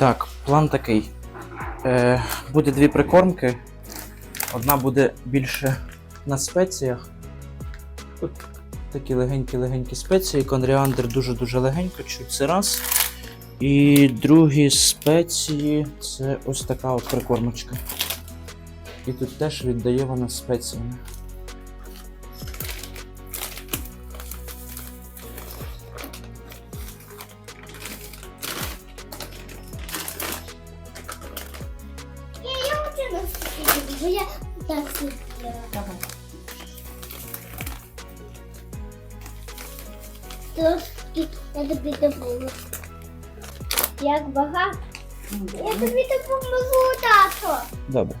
Так, план такий. Е, буде дві прикормки. Одна буде більше на спеціях. От такі легенькі-легенькі спеції. Конріандр дуже-дуже легенько, чуть це раз. І другі спеції це ось така от прикормочка. І тут теж віддає вона спеціями. Трошки я тобі допоможу. Як багато? Я тобі допоможу, тато. Добре.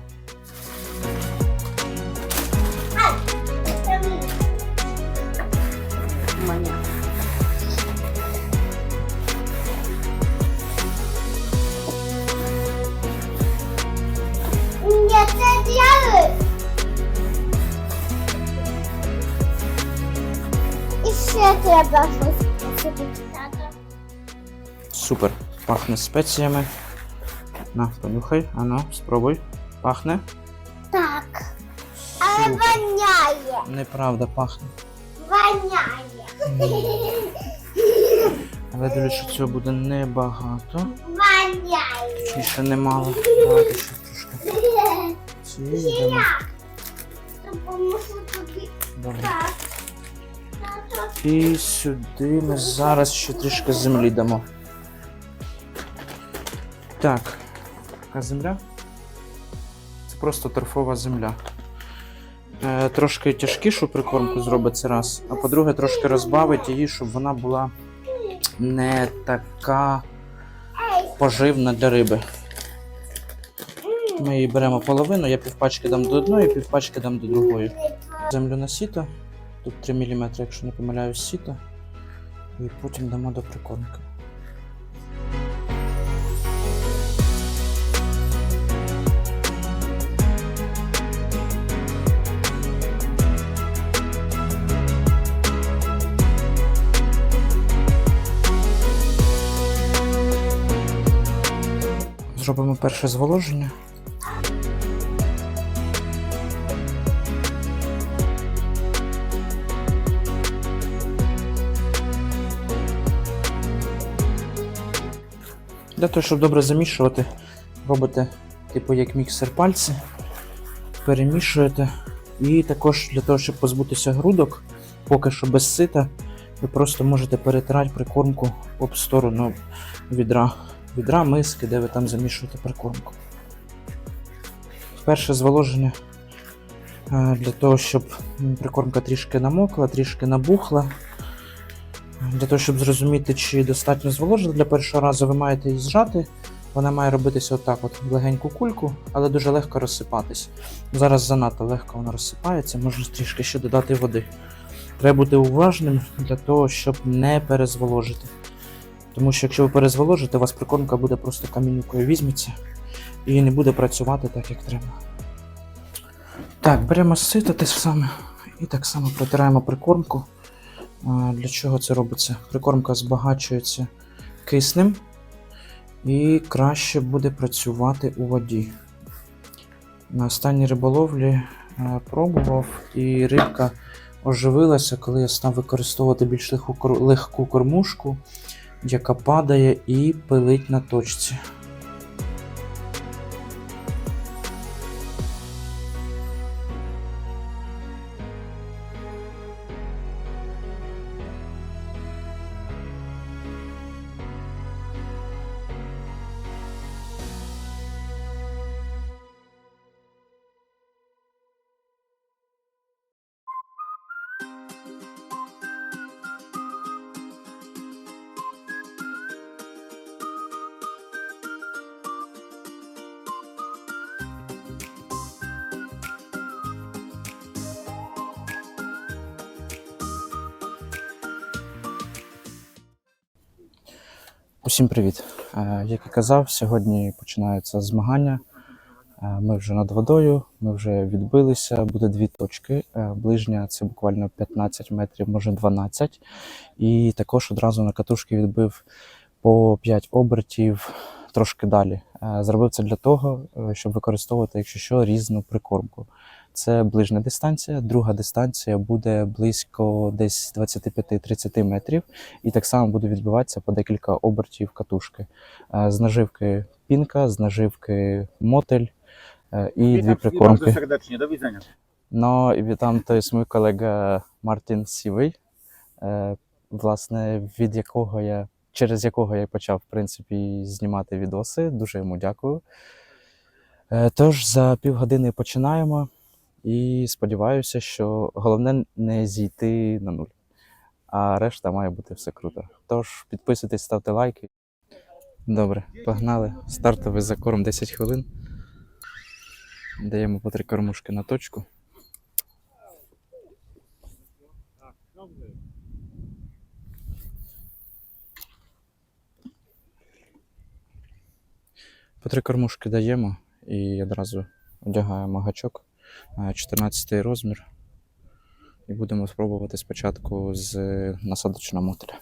Треба тато. Супер. Пахне спеціями. На, понюхай, ано, спробуй. Пахне? Так. Але Супер. воняє. Неправда, пахне. Воняє. Але дивлюсь, що цього буде небагато. Воняє. Чи ще немало. Давайте ще трошки. Дамо. Допоможу тобі. Добре. Так. І сюди ми зараз ще трішки землі дамо. Так, така земля. Це просто торфова земля. Е, трошки тяжкішу прикормку зробить це раз, а по-друге, трошки розбавить її, щоб вона була не така поживна для риби. Ми її беремо половину, я півпачки дам до одної, півпачки дам до другої. Землю на сіто. Тут 3 мм, якщо не помиляюсь, сіто. І потім дамо до прикормки. Зробимо перше зволоження. Для того, щоб добре замішувати, робите типу як міксер пальці, перемішуєте. І також для того, щоб позбутися грудок, поки що без сита, ви просто можете перетирати прикормку об сторону відра, відра, миски, де ви там замішуєте прикормку. Перше зволоження е, для того, щоб прикормка трішки намокла, трішки набухла. Для того, щоб зрозуміти, чи достатньо зволожена для першого разу, ви маєте її зжати. Вона має робитися отак, от легеньку кульку, але дуже легко розсипатись. Зараз занадто легко вона розсипається, можна трішки ще додати води. Треба бути уважним для того, щоб не перезволожити. Тому що якщо ви перезволожите, у вас прикормка буде просто камінюкою візьметься і не буде працювати так, як треба. Так, беремо сито те саме і так само протираємо прикормку. Для чого це робиться? Прикормка збагачується киснем і краще буде працювати у воді. На останній риболовлі е, пробував, і рибка оживилася, коли я став використовувати більш легку кормушку, яка падає і пилить на точці. Усім привіт! Е, Як і казав, сьогодні починаються змагання. Е, Ми вже над водою, ми вже відбилися, буде дві точки. Е, Ближня це буквально 15 метрів, може 12. І також одразу на катушки відбив по 5 обертів трошки далі. Е, Зробив це для того, щоб використовувати, якщо що, різну прикормку. Це ближня дистанція, друга дистанція буде близько десь 25-30 метрів, і так само буде відбиватися по декілька обертів катушки. З наживки пінка, з наживки мотель е, і Witam дві wszystkich прикормки. bardzo serdecznie. Do widzenia. No і там то є мій колега Мартін Сівий, е, власне, від якого я, через якого я почав, в принципі, знімати відоси. Дуже йому дякую. Е, Тож за півгодини починаємо і сподіваюся, що головне не зійти на нуль. А решта має бути все круто. Тож підписуйтесь, ставте лайки. Добре, погнали. Стартовий закорм 10 хвилин. Даємо по три кормушки на точку. По три кормушки даємо і одразу одягаємо гачок е, 14 розмір. І будемо спробувати спочатку з насадочного мотиля.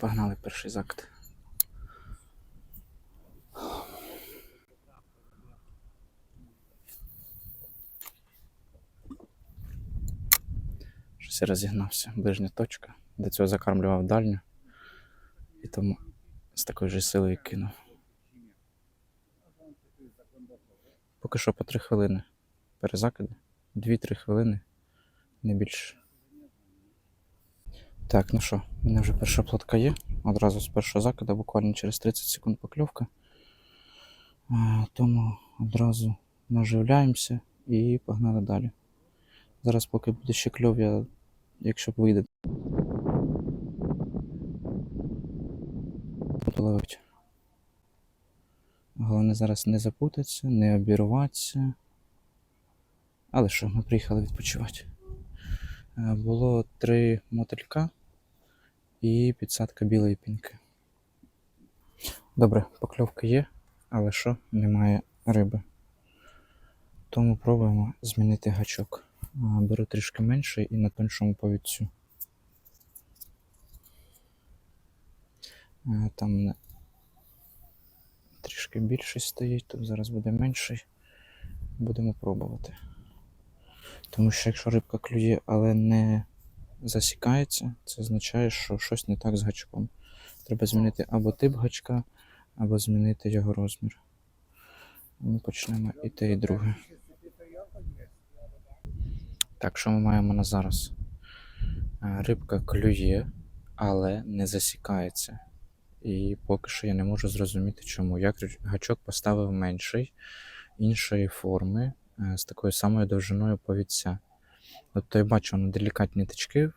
Погнали перший закид. Щось розігнався. Ближня точка. До цього закармлював дальню. І тому з такою ж силою кинув. Поки що по 3 хвилини. Перезакиди. 2-3 хвилини, не більше. Так, ну що, у мене вже перша плотка є. Одразу з першого закиду, буквально через 30 секунд покльовка. Тому одразу наживляємося і погнали далі. Зараз, поки буде ще кльов, я, якщо вийде. Головне зараз не запутатися, не обірватися. Але що, ми приїхали відпочивати. Е, Було три мотилька і підсадка білої пінки. Добре, покльовка є, але що, немає риби. Тому пробуємо змінити гачок. Беру трішки менший і на тоншому повідцю. Там трішки більший стоїть, тут зараз буде менший. Будемо пробувати. Тому що якщо рибка клює, але не засікається, це означає, що щось не так з гачком. Треба змінити або тип гачка, або змінити його розмір. Ми почнемо і те, і друге. Так, що ми маємо на зараз? Рибка клює, але не засікається. І поки що я не можу зрозуміти, чому. Я гачок поставив менший, іншої форми, з такою самою довжиною повідця. Тобто я бачу на делікатні тички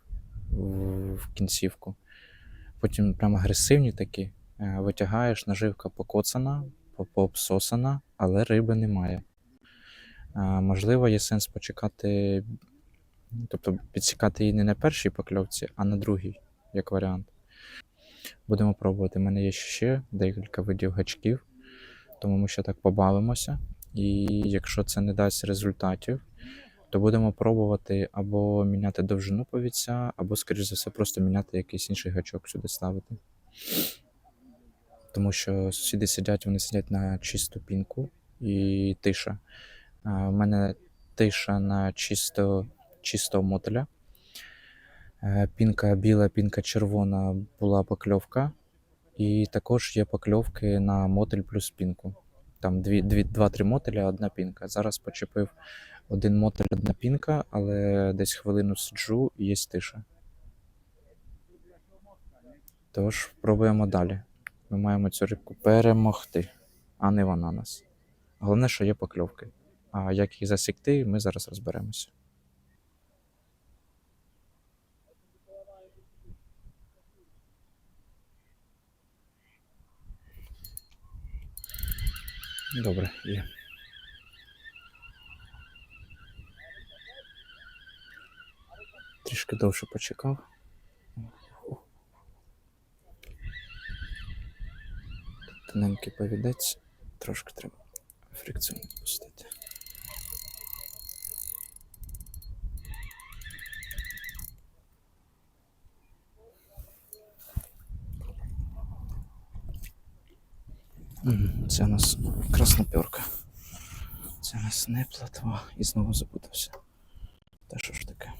в, в кінцівку. Потім прям агресивні такі. Е, Витягаєш, наживка покоцана, пообсосана, але риби немає. Е, Можливо, є сенс почекати, тобто підсікати її не на першій покльовці, а на другій, як варіант. Будемо пробувати. У мене є ще декілька видів гачків, тому ми ще так побавимося. І якщо це не дасть результатів, то будемо пробувати або міняти довжину повідця, або, скоріш за все, просто міняти якийсь інший гачок сюди ставити. Тому що сусіди сидять, вони сидять на чисту пінку і тиша. У мене тиша на чисто, чистого мотеля. Е, Пінка біла, пінка червона була покльовка. І також є покльовки на мотель плюс пінку. Там дві, дві, два-три мотеля, одна пінка. Зараз почепив один мотель, одна пінка, але десь хвилину сиджу і є тиша. Тож пробуємо далі. Ми маємо цю рибку перемогти, а не вона нас. Головне, що є покльовки. А як їх засікти, ми зараз розберемося. Добре, є. Трішки довше почекав. Тоненький повідець, трошки треба фрикціон пустити. Це у нас красноперка. Це у нас не платва. І знову запутався. Та що ж таке?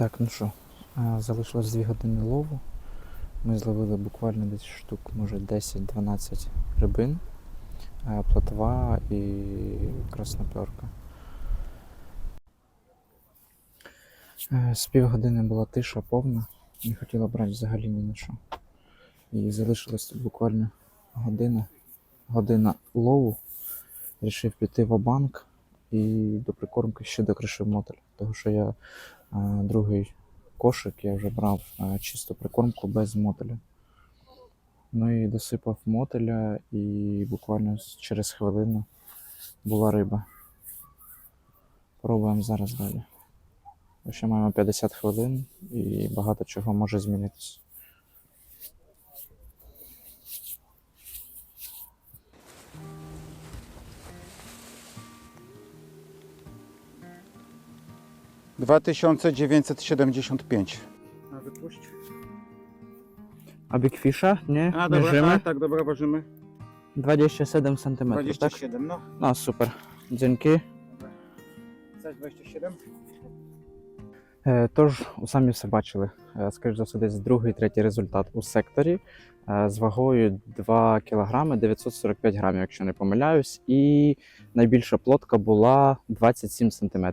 Так, ну що, залишилось 2 години лову. Ми зловили буквально десь штук, може 10-12 рибин, платва і красноперка. Е, З півгодини була тиша повна, не хотіла брати взагалі ні на що. І залишилось тут буквально година, година лову. Рішив піти в банк і до прикормки ще докришив мотель. Тому що я другий кошик я вже брав чисто прикормку без мотеля. Ну і досипав мотеля, і буквально через хвилину була риба. Пробуємо зараз далі. Ще маємо 50 хвилин і багато чого може змінитися. 2975. A wypuść. Aby kwisza, nie? A dobra, Mierzymy. tak, tak, dobra, ważymy. 27 cm, tak? no. No super, dzięki. Chcesz 27? Е, Тож, самі все бачили. Е, Скоріш за все, десь другий, третій результат у секторі е, з вагою 2 кг 945 грамів, якщо не помиляюсь. І найбільша плотка була 27 см.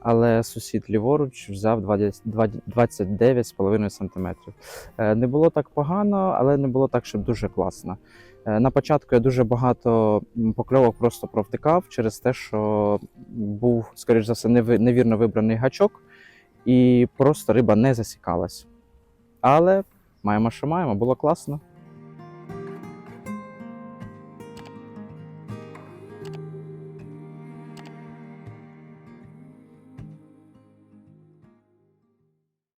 Але сусід ліворуч взяв 20 20 29,5 см. Не було так погано, але не було так, щоб дуже класно. На початку я дуже багато покльовок просто провтикав через те, що був, скоріш за все, невірно вибраний гачок і просто риба не засікалась. Але маємо, що маємо, було класно.